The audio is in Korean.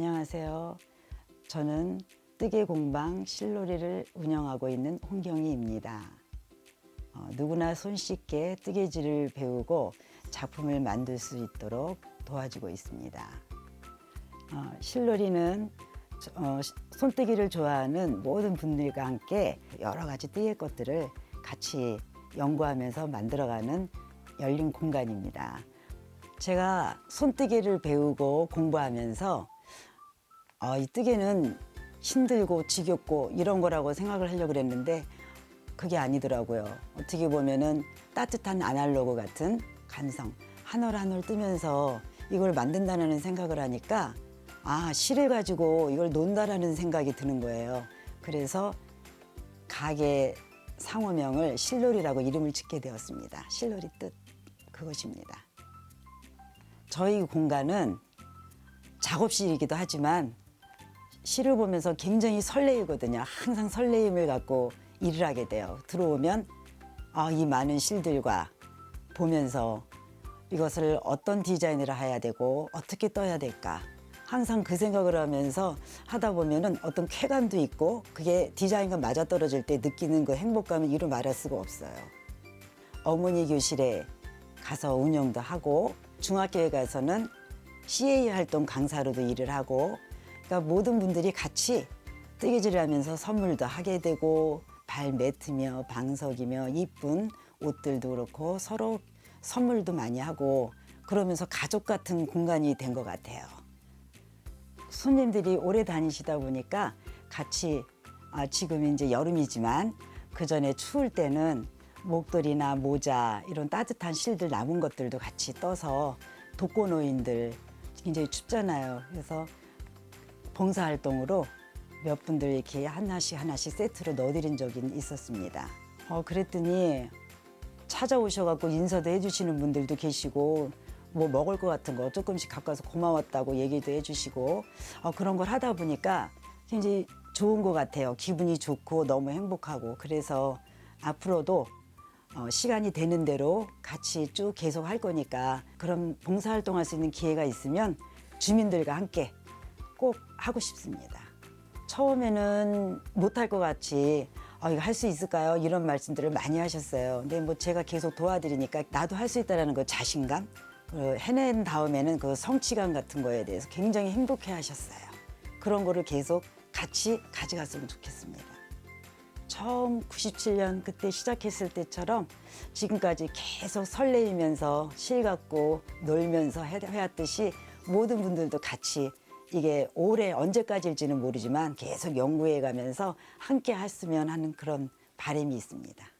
안녕하세요. 저는 뜨개 공방 실놀이를 운영하고 있는 홍경희입니다. 어, 누구나 손쉽게 뜨개질을 배우고 작품을 만들 수 있도록 도와주고 있습니다. 어, 실놀이는 저- 어, 시- 손뜨기를 좋아하는 모든 분들과 함께 여러 가지 뜨개 것들을 같이 연구하면서 만들어가는 열린 공간입니다. 제가 손뜨개를 배우고 공부하면서 어, 이 뜨개는 힘들고 지겹고 이런 거라고 생각을 하려고 그랬는데 그게 아니더라고요. 어떻게 보면은 따뜻한 아날로그 같은 감성 한 올 한 올 뜨면서 이걸 만든다는 생각을 하니까 아 실을 가지고 이걸 논다라는 생각이 드는 거예요. 그래서 가게 상호명을 실놀이라고 이름을 짓게 되었습니다. 실놀이 뜻 그것입니다. 저희 공간은 작업실이기도 하지만 시를 보면서 굉장히 설레이거든요. 항상 설레임을 갖고 일을 하게 돼요. 들어오면 아, 이 많은 실들과 보면서 이것을 어떤 디자인을 해야 되고 어떻게 떠야 될까. 항상 그 생각을 하면서 하다 보면은 어떤 쾌감도 있고 그게 디자인과 맞아떨어질 때 느끼는 그 행복감은 이루 말할 수가 없어요. 어머니 교실에 가서 운영도 하고 중학교에 가서는 CA 활동 강사로도 일을 하고 그러니까 모든 분들이 같이 뜨개질을 하면서 선물도 하게 되고 발 매트며 방석이며 이쁜 옷들도 그렇고 서로 선물도 많이 하고 그러면서 가족 같은 공간이 된 것 같아요. 손님들이 오래 다니시다 보니까 같이 아, 지금 이제 여름이지만 그 전에 추울 때는 목도리나 모자 이런 따뜻한 실들 남은 것들도 같이 떠서 독거노인들 굉장히 춥잖아요. 그래서 봉사활동으로 몇 분들 이렇게 하나씩 하나씩 세트로 넣어드린 적이 있었습니다. 어, 그랬더니 찾아오셔갖고 인사도 해주시는 분들도 계시고 뭐 먹을 것 같은 거 조금씩 와서 고마웠다고 얘기도 해주시고 어, 그런 걸 하다 보니까 굉장히 좋은 것 같아요. 기분이 좋고 너무 행복하고 그래서 앞으로도 어, 시간이 되는 대로 같이 쭉 계속 할 거니까 그런 봉사활동할 수 있는 기회가 있으면 주민들과 함께 꼭 하고 싶습니다. 처음에는 못할 것 같이 어, 이거 할 수 있을까요? 이런 말씀들을 많이 하셨어요. 근데 뭐 제가 계속 도와드리니까 나도 할 수 있다라는 그 자신감, 그 해낸 다음에는 그 성취감 같은 거에 대해서 굉장히 행복해 하셨어요. 그런 거를 계속 같이 가져갔으면 좋겠습니다. 처음 97년 그때 시작했을 때처럼 지금까지 계속 설레이면서 실 갖고 놀면서 해- 해왔듯이 모든 분들도 같이 이게 올해 언제까지일지는 모르지만 계속 연구해 가면서 함께 했으면 하는 그런 바람이 있습니다.